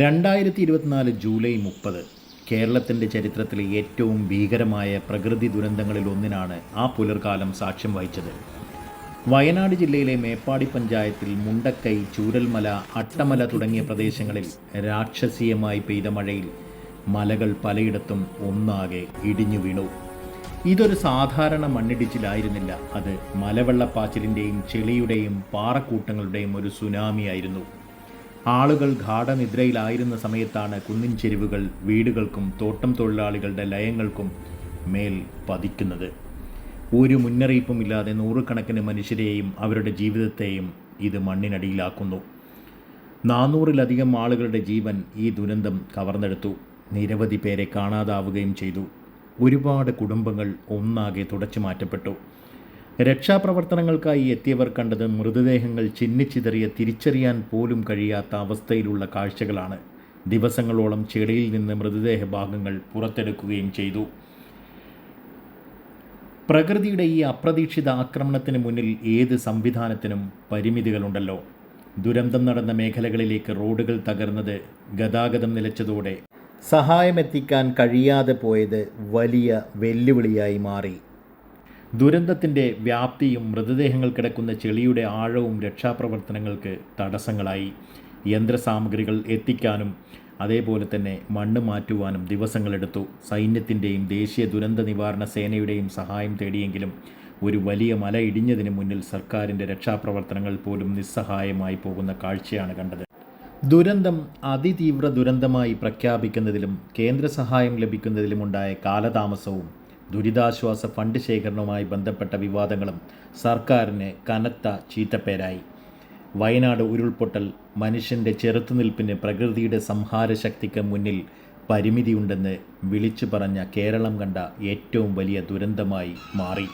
രണ്ടായിരത്തി ഇരുപത്തിനാല് ജൂലൈ മുപ്പത് കേരളത്തിന്റെ ചരിത്രത്തിലെ ഏറ്റവും ഭീകരമായ പ്രകൃതി ദുരന്തങ്ങളിൽ ഒന്നിനാണ് ആ പുലർകാലം സാക്ഷ്യം വഹിച്ചത്. വയനാട് ജില്ലയിലെ മേപ്പാടി പഞ്ചായത്തിൽ മുണ്ടക്കൈ ചൂരൽമല അട്ടമല തുടങ്ങിയ പ്രദേശങ്ങളിൽ രാക്ഷസീയമായി പെയ്ത മഴയിൽ മലകൾ പലയിടത്തും ഒന്നാകെ ഇടിഞ്ഞു വീണു. ഇതൊരു സാധാരണ മണ്ണിടിച്ചിലായിരുന്നില്ല. അത് മലവെള്ളപ്പാച്ചിലിന്റെയും ചെളിയുടെയും പാറക്കൂട്ടങ്ങളുടെയും ഒരു സുനാമിയായിരുന്നു. ആളുകൾ ഗാഠനിദ്രയിലായിരുന്ന സമയത്താണ് കുന്നിൻ ചെരുവുകൾ വീടുകൾക്കും തോട്ടം തൊഴിലാളികളുടെ ലയങ്ങൾക്കും മേൽ പതിക്കുന്നത്. ഒരു മുന്നറിയിപ്പുമില്ലാതെ നൂറുകണക്കിന് മനുഷ്യരെയും അവരുടെ ജീവിതത്തെയും ഇത് മണ്ണിനടിയിലാക്കുന്നു. നാനൂറിലധികം ആളുകളുടെ ജീവൻ ഈ ദുരന്തം കവർന്നെടുത്തു. നിരവധി പേരെ കാണാതാവുകയും ചെയ്തു. ഒരുപാട് കുടുംബങ്ങൾ ഒന്നാകെ തുടച്ചു മാറ്റപ്പെട്ടു. രക്ഷാപ്രവർത്തനങ്ങൾക്കായി എത്തിയവർ കണ്ടത് മൃതദേഹങ്ങൾ ചിന്നിച്ചിതറിയ തിരിച്ചറിയാൻ പോലും കഴിയാത്ത അവസ്ഥയിലുള്ള കാഴ്ചകളാണ്. ദിവസങ്ങളോളം ചെളിയിൽ നിന്ന് മൃതദേഹ ഭാഗങ്ങൾ പുറത്തെടുക്കുകയും ചെയ്തു. പ്രകൃതിയുടെ ഈ അപ്രതീക്ഷിത ആക്രമണത്തിന് മുന്നിൽ ഏത് സംവിധാനത്തിനും പരിമിതികളുണ്ടല്ലോ. ദുരന്തം നടന്ന മേഖലകളിലേക്ക് റോഡുകൾ തകർന്നത് ഗതാഗതം നിലച്ചതോടെ സഹായമെത്തിക്കാൻ കഴിയാതെ പോയത് വലിയ വെല്ലുവിളിയായി മാറി. ദുരന്തത്തിന്റെ വ്യാപ്തിയും മൃതദേഹങ്ങൾ കിടക്കുന്ന ചെളിയുടെ ആഴവും രക്ഷാപ്രവർത്തനങ്ങൾക്ക് തടസ്സങ്ങളായി. യന്ത്രസാമഗ്രികൾ എത്തിക്കാനും അതേപോലെ തന്നെ മണ്ണ് മാറ്റുവാനും ദിവസങ്ങളെടുത്തു സൈന്യത്തിന്റെയും ദേശീയ ദുരന്ത നിവാരണ സേനയുടെയും സഹായം തേടിയെങ്കിലും ഒരു വലിയ മല ഇടിഞ്ഞതിന് മുന്നിൽ സർക്കാരിന്റെ രക്ഷാപ്രവർത്തനങ്ങൾ പോലും നിസ്സഹായമായി പോകുന്ന കാഴ്ചയാണ് കണ്ടത്. ദുരന്തം അതിതീവ്ര ദുരന്തമായി പ്രഖ്യാപിക്കുന്നതിലും കേന്ദ്ര സഹായം ലഭിക്കുന്നതിലുമുണ്ടായ കാലതാമസവും ദുരിതാശ്വാസ ഫണ്ട് ശേഖരണവുമായി ബന്ധപ്പെട്ട വിവാദങ്ങളും സർക്കാരിന് കനത്ത ചീത്തപ്പേരായി. വയനാട് ഉരുൾപൊട്ടൽ മനുഷ്യന്റെ ചെറുത്തുനിൽപ്പിന് പ്രകൃതിയുടെ സംഹാരശക്തിക്ക് മുന്നിൽ പരിമിതിയുണ്ടെന്ന് വിളിച്ചു പറഞ്ഞ കേരളം കണ്ട ഏറ്റവും വലിയ ദുരന്തമായി മാറി.